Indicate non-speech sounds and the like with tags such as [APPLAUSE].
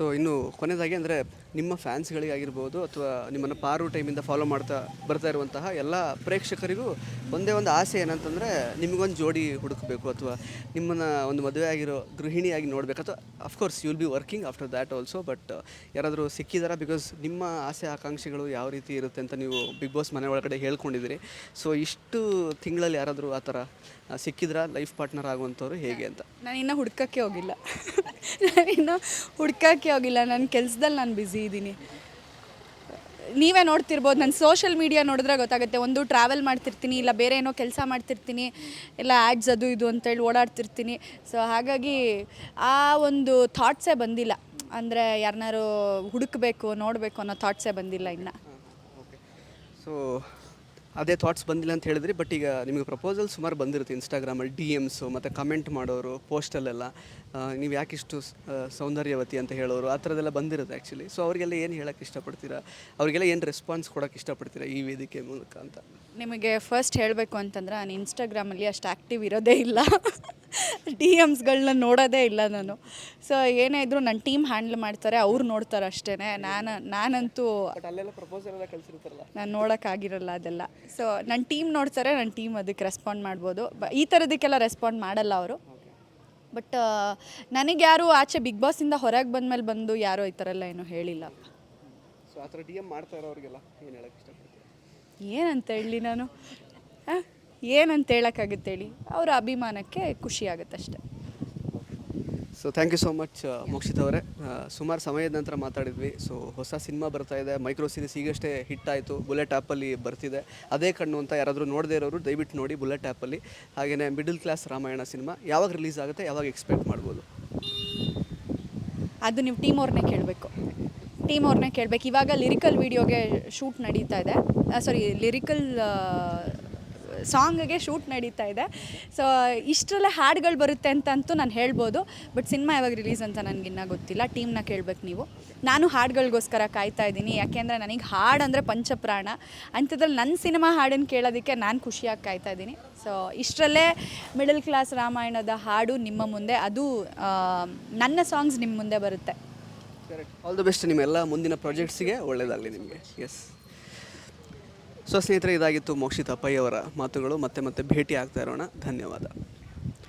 So ಇನ್ನು ಕೊನೆಯದಾಗಿ ಅಂದರೆ ನಿಮ್ಮ ಫ್ಯಾನ್ಸ್ಗಳಿಗಾಗಿರ್ಬೋದು ಅಥವಾ ನಿಮ್ಮನ್ನು ಪಾರು ಟೈಮಿಂದ ಫಾಲೋ ಮಾಡ್ತಾ ಬರ್ತಾ ಇರುವಂತಹ ಎಲ್ಲ ಪ್ರೇಕ್ಷಕರಿಗೂ ಒಂದೇ ಒಂದು ಆಸೆ ಏನಂತಂದರೆ ನಿಮಗೊಂದು ಜೋಡಿ ಹುಡುಕಬೇಕು ಅಥವಾ ನಿಮ್ಮನ್ನು ಒಂದು ಮದುವೆ ಆಗಿರೋ ಗೃಹಿಣಿಯಾಗಿ ನೋಡಬೇಕು. ಅಥವಾ of course you will be working after that also but ಯಾರಾದರೂ ಸಿಕ್ಕಿದಾರ? ಬಿಕಾಸ್ ನಿಮ್ಮ ಆಸೆ, ಆಕಾಂಕ್ಷೆಗಳು ಯಾವ ರೀತಿ ಇರುತ್ತೆ ಅಂತ ನೀವು ಬಿಗ್ ಬಾಸ್ ಮನೆ ಒಳಗಡೆ ಹೇಳ್ಕೊಂಡಿದ್ದೀರಿ. ಸೊ ಇಷ್ಟು ತಿಂಗಳಲ್ಲಿ ಯಾರಾದರೂ ಆ ಥರ ಸಿಕ್ಕಿದ್ರಾ? ಲೈಫ್ ಪಾರ್ಟ್ನರ್ ಆಗುವಂಥವ್ರು ಹೇಗೆ ಅಂತ? ನಾನು ಇನ್ನೂ ಹುಡ್ಕಕ್ಕೆ ಹೋಗಿಲ್ಲ. ನಾನಿನ್ನೂ ಹುಡ್ಕೋಕ್ಕೆ ಹೋಗಿಲ್ಲ ನನ್ನ ಕೆಲಸದಲ್ಲಿ ನಾನು ಬ್ಯುಸಿ ಇದ್ದೀನಿ. ನೀವೇ ನೋಡ್ತಿರ್ಬೋದು, ನಾನು ಸೋಷಿಯಲ್ ಮೀಡಿಯಾ ನೋಡಿದ್ರೆ ಗೊತ್ತಾಗುತ್ತೆ, ಒಂದು ಟ್ರಾವೆಲ್ ಮಾಡ್ತಿರ್ತೀನಿ, ಇಲ್ಲ ಬೇರೆ ಏನೋ ಕೆಲಸ ಮಾಡ್ತಿರ್ತೀನಿ, ಇಲ್ಲ ಆ್ಯಡ್ಸ್ ಅದು ಇದು ಅಂತೇಳಿ ಓಡಾಡ್ತಿರ್ತೀನಿ. ಸೊ ಹಾಗಾಗಿ ಆ ಒಂದು ಥಾಟ್ಸೇ ಬಂದಿಲ್ಲ. ಅಂದರೆ ಯಾರನ್ನಾರು ಹುಡುಕಬೇಕು, ನೋಡಬೇಕು ಅನ್ನೋ ಥಾಟ್ಸೇ ಬಂದಿಲ್ಲ ಇನ್ನು. ಸೊ ಅದೇ ಥಾಟ್ಸ್ ಬಂದಿಲ್ಲ ಅಂತ ಹೇಳಿದ್ರಿ ಬಟ್ ಈಗ ನಿಮಗೆ ಪ್ರಪೋಸಲ್ ಸುಮಾರು ಬಂದಿರುತ್ತೆ ಇನ್ಸ್ಟಾಗ್ರಾಮಲ್ಲಿ ಡಿ ಎಮ್ಸು ಮತ್ತು ಕಮೆಂಟ್ ಮಾಡೋರು ಪೋಸ್ಟಲ್ಲೆಲ್ಲ ನೀವು ಯಾಕಿಷ್ಟು ಸೌಂದರ್ಯವತಿ ಅಂತ ಹೇಳೋರು, ಆ ಥರದ್ದೆಲ್ಲ ಬಂದಿರುತ್ತೆ ಆ್ಯಕ್ಚುಲಿ ಸೊ ಅವರಿಗೆಲ್ಲ ಏನು ಹೇಳೋಕ್ಕೆ ಇಷ್ಟಪಡ್ತೀರಾ? ಅವರಿಗೆಲ್ಲ ಏನು ರೆಸ್ಪಾನ್ಸ್ ಕೊಡೋಕ್ಕೆ ಇಷ್ಟಪಡ್ತೀರಾ ಈ ವೇದಿಕೆ ಮೂಲಕ ಅಂತ? ನಿಮಗೆ ಫಸ್ಟ್ ಹೇಳಬೇಕು ಅಂತಂದ್ರೆ, ನಾನು ಇನ್ಸ್ಟಾಗ್ರಾಮಲ್ಲಿ ಅಷ್ಟು ಆ್ಯಕ್ಟಿವ್ ಇರೋದೇ ಇಲ್ಲ. [LAUGHS] ಡಿ ಎಮ್ಸ್ಗಳನ್ನ ನೋಡೋದೇ ಇಲ್ಲ ನಾನು. ಸೊ ಏನೇ ಇದ್ರೂ ನನ್ನ ಟೀಮ್ ಹ್ಯಾಂಡ್ಲ್ ಮಾಡ್ತಾರೆ ಅವ್ರು ನೋಡ್ತಾರೆ ಅಷ್ಟೇ ನಾನು ನಾನಂತೂ ನಾನು ನೋಡೋಕ್ಕಾಗಿರಲ್ಲ ಅದೆಲ್ಲ. ಸೊ ನನ್ನ ಟೀಮ್ ನೋಡ್ತಾರೆ ನನ್ನ ಟೀಮ್ ಅದಕ್ಕೆ ರೆಸ್ಪಾಂಡ್ ಮಾಡ್ಬೋದು. ಬ ಈ ಥರದಕ್ಕೆಲ್ಲ ರೆಸ್ಪಾಂಡ್ ಮಾಡಲ್ಲ ಅವರು. ಬಟ್ ನನಗೆ ಯಾರು ಆಚೆ ಬಿಗ್ ಬಾಸಿಂದ ಹೊರಗೆ ಬಂದಮೇಲೆ ಬಂದು ಯಾರು ಈ ಥರ ಎಲ್ಲ ಏನೂ ಹೇಳಿಲ್ಲ. ಏನಂತ ಹೇಳಿ ನಾನು? ಏನಂತ ಹೇಳೋಕ್ಕಾಗುತ್ತೆ ಹೇಳಿ ಅವರ ಅಭಿಮಾನಕ್ಕೆ ಖುಷಿ ಆಗುತ್ತೆ ಅಷ್ಟೆ so thank you so much Mokshith ಅವರೇ ಸುಮಾರು ಸಮಯದ ನಂತರ ಮಾತಾಡಿದ್ವಿ. ಸೊ ಹೊಸ ಸಿನಿಮಾ ಬರ್ತಾ ಇದೆ. ಮೈಕ್ರೋ ಸೀರೀಸ್ ಈಗಷ್ಟೇ ಹಿಟ್ ಆಯಿತು. ಬುಲೆಟ್ ಆ್ಯಪಲ್ಲಿ ಬರ್ತಿದೆ. ಅದೇ ಕಣ್ಣು ಅಂತ ಯಾರಾದರೂ ನೋಡದೇ ಇರೋರು ದಯವಿಟ್ಟು ನೋಡಿ ಬುಲೆಟ್ ಆ್ಯಪಲ್ಲಿ ಹಾಗೆಯೇ ಮಿಡಲ್ ಕ್ಲಾಸ್ ರಾಮಾಯಣ ಸಿನಿಮಾ. ಯಾವಾಗ ರಿಲೀಸ್ ಆಗುತ್ತೆ? ಯಾವಾಗ ಎಕ್ಸ್ಪೆಕ್ಟ್ ಮಾಡ್ಬೋದು? ಅದು ನೀವು ಟೀಮ್ ಅವ್ರನ್ನೇ ಕೇಳಬೇಕು. ಟೀಮ್ ಅವ್ರನ್ನೇ ಕೇಳಬೇಕು. ಇವಾಗ ಲಿರಿಕಲ್ ವೀಡಿಯೋಗೆ ಶೂಟ್ ನಡೀತಾ ಇದೆ. ಸಾರಿ ಲಿರಿಕಲ್ ಸಾಂಗ್ಗೆ ಶೂಟ್ ನಡೀತಾ ಇದೆ. ಸೊ ಇಷ್ಟರಲ್ಲೇ ಹಾಡುಗಳು ಬರುತ್ತೆ ಅಂತಂತೂ ನಾನು ಹೇಳ್ಬೋದು. ಬಟ್ ಸಿನಿಮಾ ಯಾವಾಗ ರಿಲೀಸ್ ಅಂತ ನನಗಿನ್ನ ಗೊತ್ತಿಲ್ಲ. ಟೀಮ್ನ ಕೇಳಬೇಕು ನೀವು. ನಾನು ಹಾಡುಗಳಿಗೋಸ್ಕರ ಕಾಯ್ತಾ ಇದ್ದೀನಿ. ಯಾಕೆಂದರೆ ನನಗೆ ಹಾಡು ಅಂದರೆ ಪಂಚಪ್ರಾಣ. ಅಂಥದ್ರಲ್ಲಿ ನನ್ನ ಸಿನಿಮಾ ಹಾಡನ್ನು ಕೇಳೋದಕ್ಕೆ ನಾನು ಖುಷಿಯಾಗಿ ಕಾಯ್ತಾ ಇದ್ದೀನಿ. ಸೊ ಇಷ್ಟರಲ್ಲೇ ಮಿಡಲ್ ಕ್ಲಾಸ್ ರಾಮಾಯಣದ ಹಾಡು ನಿಮ್ಮ ಮುಂದೆ, ಅದು ನನ್ನ ಸಾಂಗ್ಸ್ ನಿಮ್ಮ ಮುಂದೆ ಬರುತ್ತೆ. ಆಲ್ ದ ಬೆಸ್ಟ್ ನಿಮ್ಮೆಲ್ಲ ಮುಂದಿನ ಪ್ರಾಜೆಕ್ಟ್ಸಿಗೆ ಒಳ್ಳೆಯದಾಗಲಿ ನಿಮಗೆ. ಎಸ್ ಸೊ ಸ್ನೇಹಿತರೆ ಇದಾಗಿತ್ತು ಮೋಕ್ಷಿತ್ ಅಪ್ಪಯ್ಯವರ ಮಾತುಗಳು. ಮತ್ತೆ ಮತ್ತೆ ಭೇಟಿ ಆಗ್ತಾ ಇರೋಣ. ಧನ್ಯವಾದ.